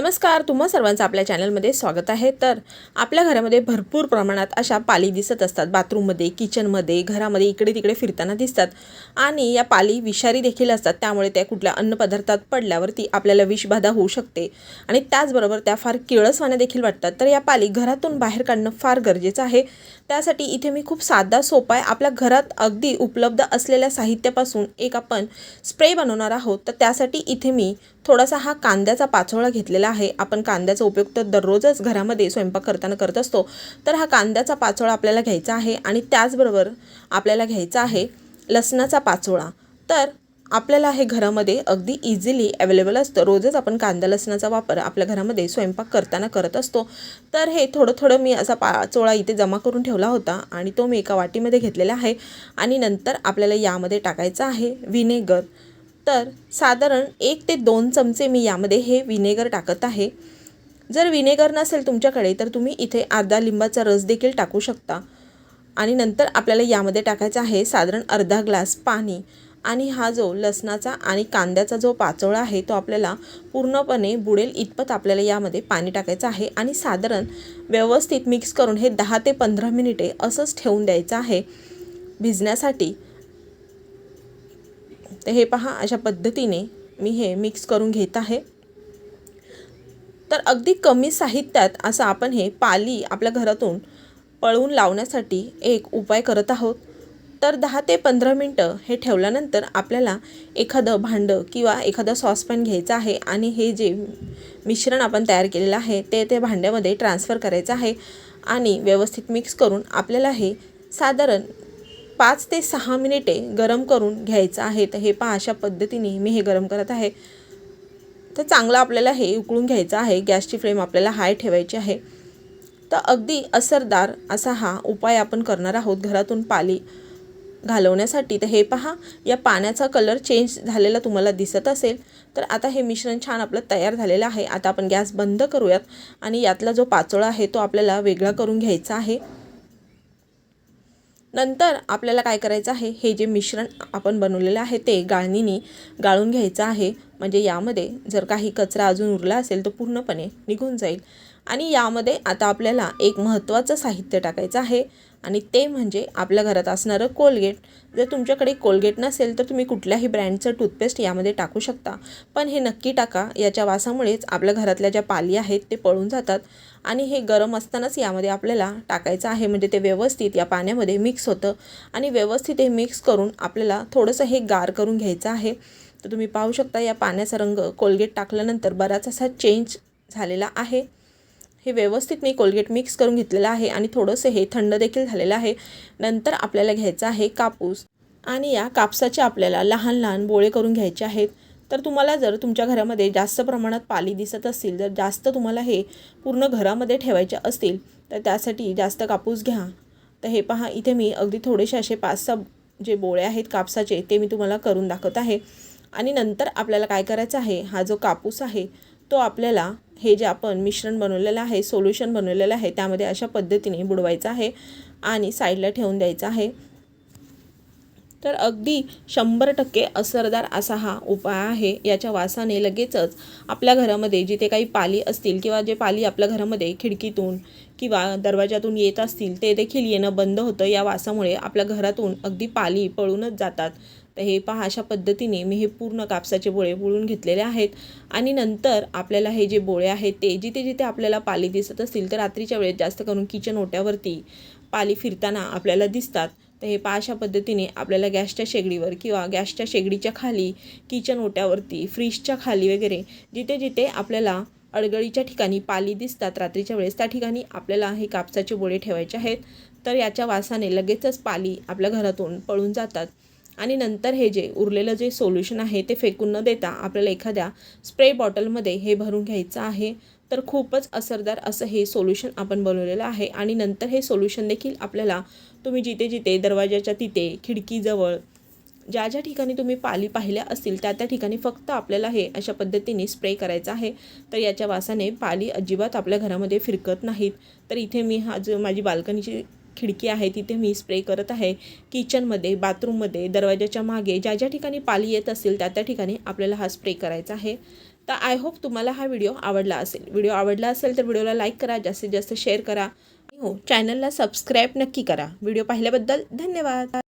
नमस्कार तुम्हा सर्वांचं आपल्या चॅनलमध्ये स्वागत आहे. तर आपल्या घरामध्ये भरपूर प्रमाणात अशा पाली दिसत असतात. बाथरूममध्ये किचनमध्ये घरामध्ये इकडे तिकडे फिरताना दिसतात. आणि या पाली विषारी देखील असतात. त्यामुळे त्या कुठल्या अन्नपदार्थात पडल्यावरती आपल्याला विषबाधा होऊ शकते. आणि त्याचबरोबर त्या फार किळसवाण्या देखील वाटतात. तर या पाली घरातून बाहेर काढणं फार गरजेचं आहे. त्यासाठी इथे मी खूप साधा सोपा आहे. आपल्या घरात अगदी उपलब्ध असलेल्या साहित्यापासून एक आपण स्प्रे बनवणार आहोत. तर त्यासाठी इथे मी थोडासा हा कांद्याचा पाचोळा घेतलेला आहे. आपण कांद्याचा उपयोग तर दररोजच घरामध्ये स्वयंपाक करताना करत असतो. तर हा कांद्याचा पाचोळा आपल्याला घ्यायचा आहे आणि त्याचबरोबर आपल्याला घ्यायचा आहे लसणाचा पाचोळा. तर आपल्याला हे घरामध्ये अगदी इझिली अवेलेबल असतं. रोजच आपण कांदा लसणाचा वापर आपल्या घरामध्ये स्वयंपाक करताना करत असतो. तर हे थोडं थोडं मी असा पाचोळा इथे जमा करून ठेवला होता आणि तो मी एका वाटीमध्ये घेतलेला आहे आणि नंतर आपल्याला यामध्ये टाकायचं आहे विनेगर. तर साधारण एक ते दोन चमचे मी यामध्ये हे विनेगर टाकत आहे. जर विनेगर नसेल तुमच्याकडे तर तुम्ही इथे अर्धा लिंबाचा रस देखील टाकू शकता. आणि नंतर आपल्याला यामध्ये टाकायचं आहे साधारण अर्धा ग्लास पाणी. आणि हा जो लसणाचा आणि कांद्याचा जो पाचोळा आहे तो आपल्याला पूर्णपणे बुडेल इतपत आपल्याला यामध्ये पाणी टाकायचं आहे. आणि साधारण व्यवस्थित मिक्स करून हे दहा ते पंधरा मिनिटे असंच ठेवून द्यायचं आहे. भिजण्यासाठी तर हे पहा अशा पद्धतीने मी हे मिक्स करून घेत आहे. तर अगदी कमी साहित्यात असं आपण हे पाली आपल्या घरातून पळवून लावण्यासाठी एक उपाय करत आहोत. तर दहा ते पंधरा मिनटं हे ठेवल्यानंतर आपल्याला एखादं भांडं किंवा एखादं सॉसपॅन घ्यायचं आहे आणि हे जे मिश्रण आपण तयार केलेलं आहे ते ते भांड्यामध्ये ट्रान्सफर करायचं आहे आणि व्यवस्थित मिक्स करून आपल्याला हे साधारण पाच ते सहा मिनिटे गरम करून घ्यायचं आहे. तर हे पहा अशा पद्धतीने मी हे गरम करत आहे. तर चांगलं आपल्याला हे उकळून घ्यायचं आहे. गॅसची फ्लेम आपल्याला हाय ठेवायची आहे. तर अगदी असरदार असा हा उपाय आपण करणार आहोत घरातून पाली घालवण्यासाठी. तर हे पहा या पाण्याचा कलर चेंज झालेला तुम्हाला दिसत असेल. तर आता हे मिश्रण छान आपलं तयार झालेलं आहे. आता आपण गॅस बंद करूयात आणि यातला जो पाचोळा आहे तो आपल्याला वेगळा करून घ्यायचा आहे. नंतर आपल्याला काय करायचं आहे? हे जे मिश्रण आपण बनवलेलं आहे ते गाळणीने गाळून घ्यायचं आहे. म्हणजे यामध्ये जर काही कचरा अजून उरला असेल तर पूर्णपणे निघून जाईल. आणि यामध्ये आता आपल्याला एक महत्त्वाचं साहित्य टाकायचं आहे. आणि ते म्हणजे आपल्या घरात असणारं कोलगेट. जर तुमच्याकडे कोलगेट नसेल तर तुम्ही कुठल्याही ब्रँडचं टूथपेस्ट यामध्ये टाकू शकता. पण हे नक्की टाका. याच्या वासामुळेच आपल्या घरातल्या ज्या पाली आहेत ते पळून जातात. आणि हे गरम असतानाच यामध्ये आपल्याला टाकायचं आहे. म्हणजे ते व्यवस्थित या पाण्यामध्ये मिक्स होतं. आणि व्यवस्थित हे मिक्स करून आपल्याला थोडंसं हे गार करून घ्यायचं आहे. तर तुम्ही पाहू शकता या पाण्याचा रंग कोलगेट टाकल्यानंतर बराच असा चेंज झालेला आहे. हे व्यवस्थित मी कोलगेट मिक्स करून घेतलेलं आहे आणि थोडंसं हे थंड देखील झालेलं आहे. नंतर आपल्याला घ्यायचं आहे कापूस. आणि या कापसाचे आपल्याला लहान लहान बोळे करून घ्यायचे आहेत. तर तुम्हाला जर तुमच्या घरामध्ये जास्त प्रमाणात पाली दिसत असतील जर जास्त तुम्हाला हे पूर्ण घरामध्ये ठेवायचे असतील तर त्यासाठी जास्त कापूस घ्या. तर हे पहा इथे मी अगदी थोडेसे असे पाच सहा जे बोळे आहेत कापसाचे ते मी तुम्हाला करून दाखवत आहे. आणि नंतर आपल्याला काय करायचं आहे हा जो कापूस आहे तो आपल्याला हे जे आपण मिश्रण बनवलेलं आहे सोल्युशन बनवलेलं आहे त्यामध्ये अशा पद्धतीने बुडवायचं आहे आणि साईडला ठेवून द्यायचं आहे. तर अगदी शंभर टक्के असरदार असा हा उपाय आहे. याच्या वासाने लगेचच आपल्या घरामध्ये जिथे काही पाली असतील किंवा जे पाली आपल्या घरामध्ये खिडकीतून किंवा दरवाजातून येत असतील ते देखील येणं बंद होतं. या वासामुळे आपल्या घरातून अगदी पाली पळूनच जातात. तर हे पहा अशा पद्धतीने मी हे पूर्ण कापसाचे बोळे बुळून घेतलेले आहेत. आणि नंतर आपल्याला हे जे बोळे आहेत ते जिथे जिथे आपल्याला पाली दिसत असतील तर रात्रीच्या वेळेत जास्त करून किचन ओट्यावरती पाली फिरताना आपल्याला दिसतात. तर हे पहा अशा पद्धतीने आपल्याला गॅसच्या शेगडीवर किंवा गॅसच्या शेगडीच्या खाली किचन ओट्यावरती फ्रीजच्या खाली वगैरे जिथे जिथे आपल्याला अडगळीच्या ठिकाणी पाली दिसतात रात्रीच्या वेळेस त्या ठिकाणी आपल्याला हे कापसाचे बोळे ठेवायचे आहेत. तर याच्या वासाने लगेचच पाली आपल्या घरातून पळून जातात. आणि नंतर हे जे उरलेलं जे सोल्युशन आहे ते फेकून न देता आपल्याला एखाद्या स्प्रे बॉटलमध्ये हे भरून घ्यायचं आहे. तर खूपच असरदार असं हे सोल्युशन आपण बनवलेलं आहे. आणि नंतर हे सोल्युशन देखील आपल्याला तुम्ही जिथे जिथे दरवाजाच्या तिथे खिडकीजवळ ज्या ज्या ठिकाणी तुम्ही पाली पाहिल्या असतील त्या त्या ठिकाणी फक्त आपल्याला हे अशा पद्धतीने स्प्रे करायचं आहे. तर याच्या वासाने पाली अजिबात आपल्या घरामध्ये फिरकत नाहीत. तर इथे मी हा जो माझी बाल्कनीची खिडकी आहे तिथे मी स्प्रे करत आहे. किचनमध्ये बाथरूममध्ये दरवाजाच्या मागे ज्या ज्या ठिकाणी पाली येत असेल त्या त्या ठिकाणी आपल्याला हा स्प्रे करायचा आहे. तर आय होप तुम्हाला हा व्हिडिओ आवडला असेल. व्हिडिओ आवडला असेल तर व्हिडिओला लाईक करा जास्तीत जास्त शेअर करा. हो चॅनलला सबस्क्राईब नक्की करा. व्हिडिओ पाहिल्याबद्दल धन्यवाद.